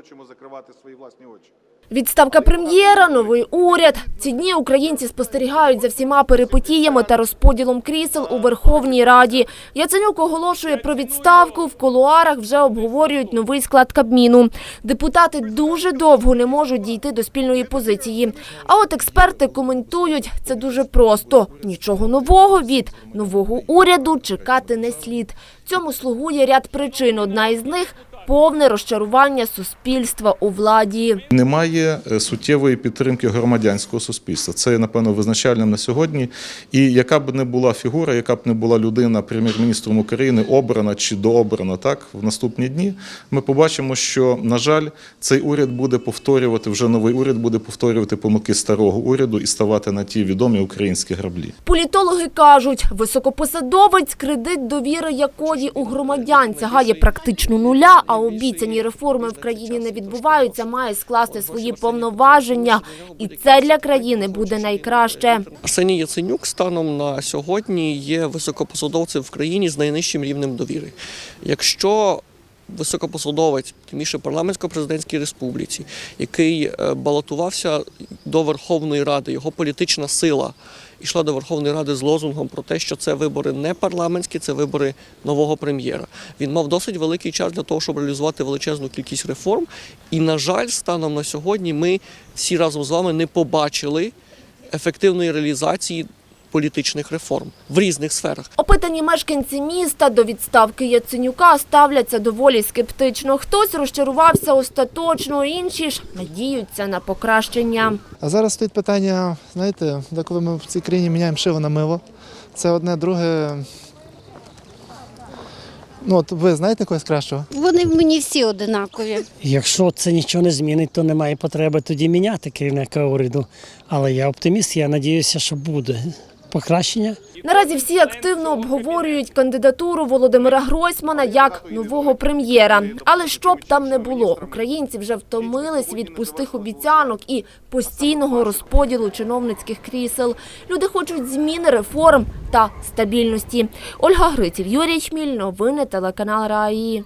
хочемо закривати свої власні очі. Відставка прем'єра, новий уряд. Ці дні українці спостерігають за всіма перипетіями та розподілом крісел у Верховній Раді. Яценюк оголошує про відставку. В колуарах вже обговорюють новий склад Кабміну. Депутати дуже довго не можуть дійти до спільної позиції. А от експерти коментують, це дуже просто. Нічого нового від нового уряду чекати не слід. Цьому слугує ряд причин. Одна із них – повне розчарування суспільства у владі. Немає е, суттєвої підтримки громадянського суспільства. Це напевно, визначальним на сьогодні. І яка б не була фігура, яка б не була людина прем'єр-міністром України, обрана чи дообрана так в наступні дні, ми побачимо, що, на жаль, цей уряд буде повторювати, вже новий уряд буде повторювати помилки старого уряду і ставати на ті відомі українські граблі. Політологи кажуть, високопосадовець, кредит довіри якої у громадян сягає практично нуля, а обіцяні реформи в країні не відбуваються, має скласти свої повноваження. І це для країни буде найкраще. Арсеній Яценюк станом на сьогодні є високопосадовцем в країні з найнижчим рівнем довіри. Якщо високопосадовець, тим більше парламентсько-президентській республіці, який е, балотувався до Верховної Ради, його політична сила йшла до Верховної Ради з лозунгом про те, що це вибори не парламентські, це вибори нового прем'єра. Він мав досить великий час для того, щоб реалізувати величезну кількість реформ. І, на жаль, станом на сьогодні ми всі разом з вами не побачили ефективної реалізації політичних реформ в різних сферах. Опитані мешканці міста до відставки Яценюка ставляться доволі скептично. Хтось розчарувався остаточно, інші ж надіються на покращення. А зараз стоїть питання, знаєте, деколи ми в цій країні міняємо шиво на мило. Це одне, друге. Ну, от ви знаєте когось кращого? Вони мені всі одинакові. Якщо це нічого не змінить, то немає потреби тоді міняти керівника уряду. Але я оптиміст, я надіюся, що буде покращення. Наразі всі активно обговорюють кандидатуру Володимира Гройсмана як нового прем'єра. Але що б там не було, українці вже втомились від пустих обіцянок і постійного розподілу чиновницьких крісел. Люди хочуть зміни реформ та стабільності. Ольга Гриців, Юрій Чміль, новини телеканал Раї.